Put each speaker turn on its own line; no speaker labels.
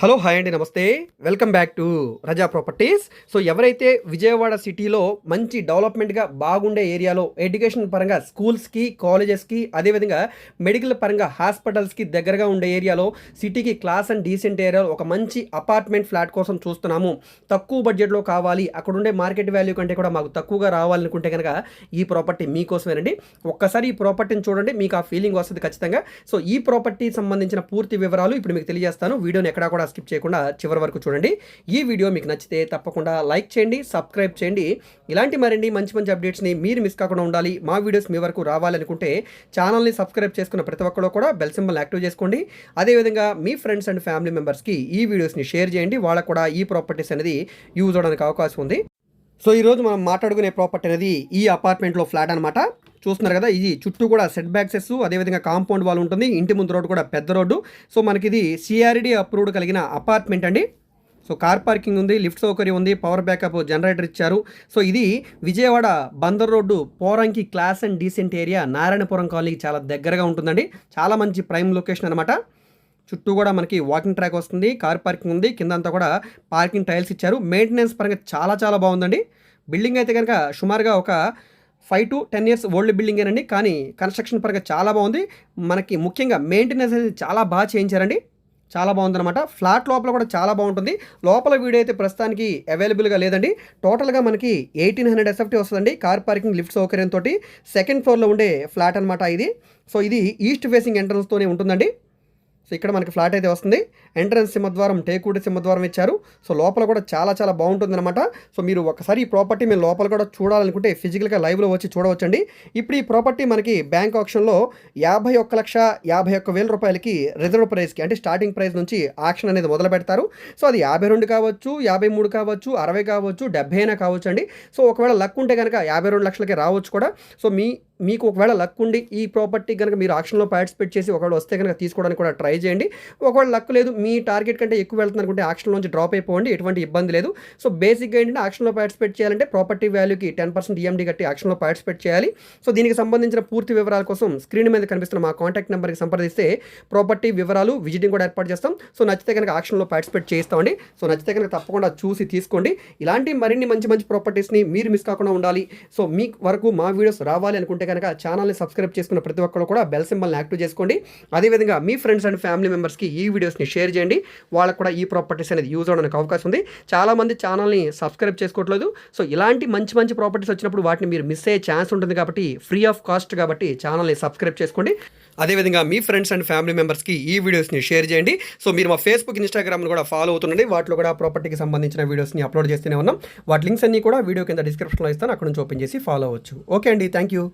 Hello hi అండి నమస్తే. Welcome back to Raza Properties. So ఎవరైతే విజయవాడ సిటీలో మంచి డెవలప్మెంట్గా బాగుండే ఏరియాలో ఎడ్యుకేషన్ పరంగా స్కూల్స్కి కాలేజెస్కి అదేవిధంగా మెడికల్ పరంగా హాస్పిటల్స్కి దగ్గరగా ఉండే ఏరియాలో సిటీకి క్లాస్ అండ్ డీసెంట్ ఏరియాలో ఒక మంచి అపార్ట్మెంట్ ఫ్లాట్ కోసం చూస్తున్నాము. తక్కువ బడ్జెట్లో కావాలి అక్కడ ఉండే మార్కెట్ వాల్యూ కంటే కూడా మాకు తక్కువగా రావాలనుకుంటే కనుక ఈ ప్రాపర్టీ మీకోసమేనండి. ఒక్కసారి ఈ ప్రాపర్టీని చూడండి మీకు ఆ ఫీలింగ్ వస్తుంది ఖచ్చితంగా. సో ఈ ప్రాపర్టీ సంబంధించిన పూర్తి వివరాలు ఇప్పుడు మీకు తెలియజేస్తాను. వీడియోని ఎక్కడా కూడా స్కిప్ చేయకుండా చివరి వరకు చూడండి. ఈ వీడియో మీకు నచ్చితే తప్పకుండా లైక్ చేయండి సబ్స్క్రైబ్ చేయండి. ఇలాంటి మరిన్ని మంచి మంచి అప్డేట్స్ని మీరు మిస్ కాకుండా ఉండాలి. మా వీడియోస్ మీ వరకు రావాలనుకుంటే ఛానల్ని సబ్స్క్రైబ్ చేసుకున్న ప్రతి ఒక్కరు కూడా బెల్ సింబల్ యాక్టివ్ చేసుకోండి. అదేవిధంగా మీ ఫ్రెండ్స్ అండ్ ఫ్యామిలీ మెంబర్స్కి ఈ వీడియోస్ని షేర్ చేయండి. వాళ్ళకు కూడా ఈ ప్రాపర్టీస్ అనేది యూజ్ అవడానికి అవకాశం ఉంది. సో ఈరోజు మనం మాట్లాడుకునే ప్రాపర్టీ అనేది ఈ అపార్ట్మెంట్లో ఫ్లాట్ అనమాట చూస్తున్నారు కదా ఇది చుట్టూ కూడా సెట్ బ్యాక్సెస్ అదేవిధంగా కాంపౌండ్ వాల్ ఉంటుంది. ఇంటి ముందు రోడ్డు కూడా పెద్ద రోడ్డు. సో మనకి ఇది సిఆర్డీ అప్రూవ్డ్ కలిగిన అపార్ట్మెంట్ అండి. సో కార్ పార్కింగ్ ఉంది లిఫ్ట్ సౌకర్యం ఉంది పవర్ బ్యాకప్ జనరేటర్ ఇచ్చారు. సో ఇది Vijayawada Bandar road Poranki class and decent area Narayanapuram కాలనీకి చాలా దగ్గరగా ఉంటుందండి. చాలా మంచి ప్రైమ్ లొకేషన్ అనమాట చుట్టూ కూడా మనకి వాకింగ్ ట్రాక్ వస్తుంది కార్ పార్కింగ్ ఉంది. కింద అంతా కూడా పార్కింగ్ టైల్స్ ఇచ్చారు. మెయింటెనెన్స్ పరంగా చాలా చాలా బాగుందండి. బిల్డింగ్ అయితే కనుక సుమారుగా ఒక five to ten years old బిల్డింగేనండి కానీ కన్స్ట్రక్షన్ పరంగా చాలా బాగుంది. మనకి ముఖ్యంగా మెయింటెనెన్స్ అనేది చాలా బాగా చేయించారండి. చాలా బాగుందన్నమాట. ఫ్లాట్ లోపల కూడా చాలా బాగుంటుంది. లోపల వీడియో అయితే ప్రస్తుతానికి అవైలబుల్గా లేదండి. టోటల్గా మనకి ఎయిటీన్ హండ్రెడ్ ఎస్ఎఫ్టీ వస్తుందండి. కార్ పార్కింగ్ లిఫ్ట్ సౌకర్యంతో సెకండ్ ఫ్లోర్లో ఉండే ఫ్లాట్ అనమాట ఇది. సో ఇది ఈస్ట్ ఫేసింగ్ ఎంట్రన్స్తోనే ఉంటుందండి. సో ఇక్కడ మనకి ఫ్లాట్ అయితే వస్తుంది. ఎంట్రన్స్ సింహద్వారం టేకూడి సింహద్వారం ఇచ్చారు. సో లోపల కూడా చాలా చాలా బాగుంటుంది అనమాట సో మీరు ఒకసారి ఈ ప్రాపర్టీ మీరు లోపల కూడా చూడాలనుకుంటే ఫిజికల్గా లైవ్లో వచ్చి చూడవచ్చండి. ఇప్పుడు ఈ ప్రాపర్టీ మనకి బ్యాంక్ ఆప్షన్లో యాభై ఒక్క లక్ష యాభై ఒక్క వేల రూపాయలకి రిజర్వ్ ప్రైస్కి అంటే స్టార్టింగ్ ప్రైస్ నుంచి ఆక్షన్ అనేది మొదలు పెడతారు. సో అది యాభై రెండు కావచ్చు యాభై మూడు కావచ్చు అరవై కావచ్చు డెబ్బై అయినా కావచ్చు అండి సో ఒకవేళ లక్ ఉంటే కనుక యాభై రెండు లక్షలకి రావచ్చు కూడా. సో మీ మీకు ఒకవేళ లక్ ఉండి ఈ ప్రాపర్టీ కనుక మీరు ఆక్షన్లో పార్టిసిపేట్ చేసి ఒకవేళ వస్తే కనుక తీసుకోవడానికి కూడా ట్రై చేయండి. ఒకవేళ లక్ లేదు మీ టార్గెట్ కంటే ఎక్కువ వెళ్తుంది అనుకుంటే నుంచి డ్రాప్ అయిపోండి ఎటువంటి ఇబ్బంది లేదు. సో బేసిక్గా ఏంటంటే ఆక్షన్లో పార్టిసిపేట్ చేయాలంటే ప్రాపర్టీ వాల్యూకి టెన్ పర్సెంట్ ఈఎండి కట్టి ఆక్షన్లో పార్టిసిపేట్ చేయాలి. సో దీనికి సంబంధించిన పూర్తి వివరాల కోసం స్క్రీన్ మీద కనిపిస్తున్న మా కాంటాక్ట్ నెంబర్కి సంప్రదిస్తే ప్రాపర్టీ వివరాలు విజిటింగ్ కూడా ఏర్పాటు చేస్తాం. సో నచ్చితే కనుక ఆక్షన్లో పార్టిసిపేట్ చేస్తామండి సో నచ్చితే కనుక తప్పకుండా చూసి తీసుకోండి. ఇలాంటి మరిన్ని మంచి మంచి ప్రాపర్టీస్ని మీరు మిస్ కాకుండా ఉండాలి. సో మీ వరకు మా వీడియోస్ రావాలి అనుకుంటే కనుక ఛానల్ని సబ్స్క్రైబ్ చేసుకున్న ప్రతి ఒక్కరు కూడా బెల్ సింబల్ని యాక్టివ్ చేసుకోండి. అదేవిధంగా మీ ఫ్రెండ్స్ అండ్ ఫ్యామిలీ మెంబర్స్కి ఈ వీడియోస్ని షేర్ చేయండి. వాళ్ళకు కూడా ఈ ప్రాపర్టీస్ అనేది యూజ్ అవడానికి అవకాశం ఉంది. చాలామంది ఛానల్ని సబ్స్క్రైబ్ చేసుకోవట్లేదు. సో ఇలాంటి మంచి మంచి ప్రాపర్టీస్ వచ్చినప్పుడు వాటిని మీరు మిస్ అయ్యే ఛాన్స్ ఉంటుంది కాబట్టి ఫ్రీ ఆఫ్ కాస్ట్ కాబట్టి ఛానల్ని సబ్స్క్రైబ్ చేసుకోండి. అదేవిధంగా మీ ఫ్రెండ్స్ అండ్ ఫ్యామిలీ మెంబర్స్కి ఈ వీడియోస్ని షేర్ చేయండి. సో మీరు మా ఫేస్బుక్ ఇన్స్టాగ్రామ్ని కూడా ఫాలో అవుతుండండి. వాటిలో కూడా ప్రాపర్టీకి సంబంధించిన వీడియోస్ని అప్లోడ్ చేస్తూనే ఉన్నాం. వాటి లింక్స్ అన్ని కూడా వీడియో కింద డిస్క్రిప్షన్లో ఇస్తాను. అక్కడ నుంచి ఓపెన్ చేసి ఫాలో అవ్వచ్చు. ఓకే అండి. Thank you